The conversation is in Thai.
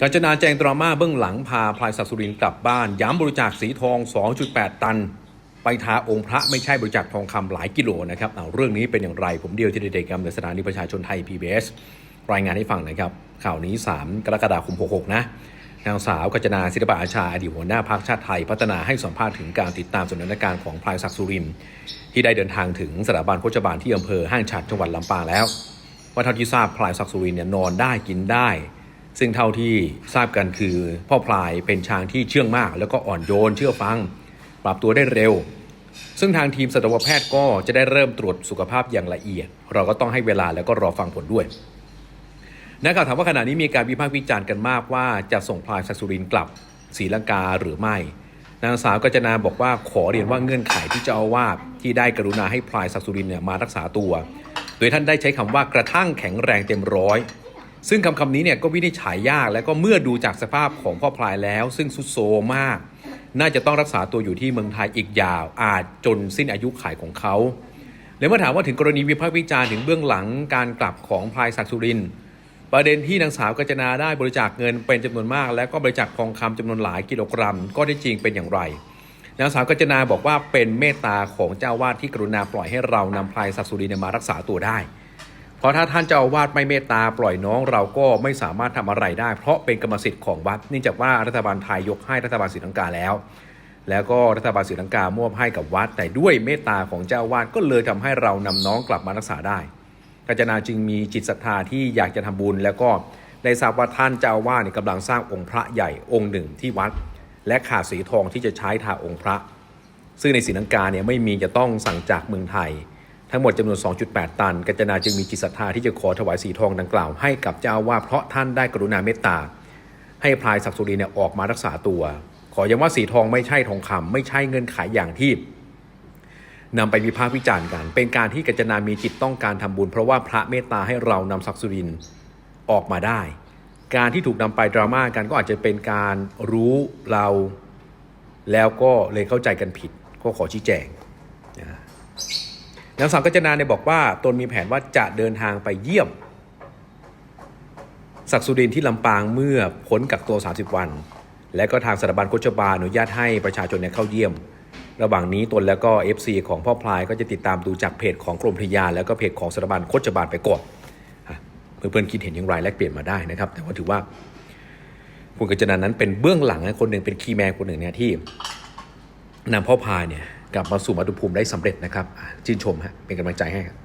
กาญจนาแจงดราม่าเบื้องหลังพาพลายศักดิ์สุรินกลับบ้าน ย้ำบริจาคสีทอง 2.8 ตัน ไปทาองค์พระไม่ใช่บริจาคทองคำหลายกิโลนะครับเอาเรื่องนี้เป็นอย่างไรผมเดียวที่เด็กๆกำในสถานีประชาชนไทย PBS รายงานให้ฟังนะครับ ข่าวนี้ 3 กรกฎาคม 66 นะนางสาวกัญจนาศิลปะอาชาอดีตหัวหน้าพรรคชาติไทยพัฒนาให้สัมภาษณ์ถึงการติดตามสถานการณ์ของพลายศักดิ์สุรินที่ได้เดินทางถึงสถาบันโคชบาลที่อำเภอห้างฉัดจังหวัดลำปางแล้ว ว่าเท่าที่ทราบพลายศักดิ์สุรินเนี่ยนอนได้กินได้ ซึ่งเท่าที่ทราบกันคือพ่อพลายเป็นช้างที่เชื่องมาก แล้วก็อ่อนโยนเชื่อฟัง ปรับตัวได้เร็ว ซึ่งทางทีมสัตวแพทย์ก็จะได้เริ่มตรวจสุขภาพอย่างละเอียด เราก็ต้องให้เวลาแล้วก็รอฟังผลด้วยนักข่าวถามว่าขณะนี้มีการวิพากษ์วิจารณ์กันมากว่าจะส่งพลายศักสุรินกลับศรีลังกาหรือไม่ นางสาวกัจนาบอกว่าขอเรียนว่าเงื่อนไขที่เจ้าอาวาสที่ได้กรุณาให้พลายศักสุรินเนี่ยมารักษาตัว โดยท่านได้ใช้คำว่ากระทั่งแข็งแรงเต็มร้อย ซึ่งคำคำนี้เนี่ยก็วินิจฉัยยากและก็เมื่อดูจากสภาพของพ่อพลายแล้ว ซึ่งสุดโซมาก น่าจะต้องรักษาตัวอยู่ที่เมืองไทยอีกยาว อาจจนสิ้นอายุขัยของเขาและเมื่อถามว่าถึงกรณีวิพากษ์วิจารณ์ถึงเบื้องหลังการกลับของพลายศักดิ์สุรินประเด็นที่นางสาวกัญจนาได้บริจาคเงินเป็นจำนวนมาก และก็บริจาคทองคำจำนวนหลายกิโลกรัม ก็ได้จริงเป็นอย่างไรนางสาวกัญจนาบอกว่าเป็นเมตตาของเจ้าวาดที่กรุณาปล่อยให้เรานำพลายศักดิ์สุรินมารักษาตัวได้ เพราะถ้าท่านเจ้าอาวาสไม่เมตตาปล่อยน้องเราก็ไม่สามารถทำอะไรได้ เพราะเป็นกรรมสิทธิ์ของวัดเนื่องจากว่ารัฐบาลไทยยกให้รัฐบาลศรีลังกาแล้ว แล้วก็รัฐบาลศรีลังกามอบให้กับวัด แต่ด้วยเมตตาของเจ้าวาสก็เลยทำให้เรานำน้องกลับมารักษาได้กัญจนาจึงมีจิตศรัทธาที่อยากจะทำบุญ แล้วก็ได้ทราบว่าท่านเจ้าวาสเนี่ยกำลังสร้างองค์พระใหญ่องค์หนึ่งที่วัด และขาดสีทองที่จะใช้ทาองค์พระ ซึ่งในศรีลังกาเนี่ยไม่มีจะต้องสั่งจากเมืองไทย ทั้งหมดจำนวน 2.8 ตัน กัญจนาจึงมีจิตศรัทธาที่จะขอถวายสีทองดังกล่าวให้กับเจ้าว่าสเพราะท่านได้กรุณาเมตตา ให้พลายศักดิ์สุรินทร์เนี่ยออกมารักษาตัว ขอย้ำว่าสีทองไม่ใช่ทองคำไม่ใช่เงินขายอย่างที่นำไปวิพากษ์วิจารณ์กัน เป็นการที่กัญจนามีจิตต้องการทำบุญ เพราะว่าพระเมตตาให้เรานำศักดิ์สุรินออกมาได้ การที่ถูกนำไปดราม่ากันก็อาจจะเป็นการรู้เรา แล้วก็เลยเข้าใจกันผิด ก็ขอชี้แจง นางสาวกัญจนาเนี่ยบอกว่าตนมีแผนว่าจะเดินทางไปเยี่ยม ศักสุรินที่ลำปางเมื่อพ้นกักตัว 30 วัน และก็ทางสถาบันโคชบาอนุญาตให้ประชาชนเนี่ยเข้าเยี่ยม ระหว่างนี้ตนแล้วก็ FC ของพ่อพลายก็จะติดตามดูจากเพจของกรมพยาแล้วก็เพจของสถาบันโคชบาลไปก่อนอะเพื่อนๆคิดเห็นอย่างไรแลกเปลี่ยนมาได้นะครับ แต่ว่าถือว่าคุณกัญจนานั้นเป็นเบื้องหลังคนหนึ่งเป็นคีย์แมนคนหนึ่งเนี่ยที่นำพ่อพายเนี่ย กลับมาสู่มาตุภูมิได้สำเร็จนะครับชื่นชมฮะเป็นกำลังใจให้ครับ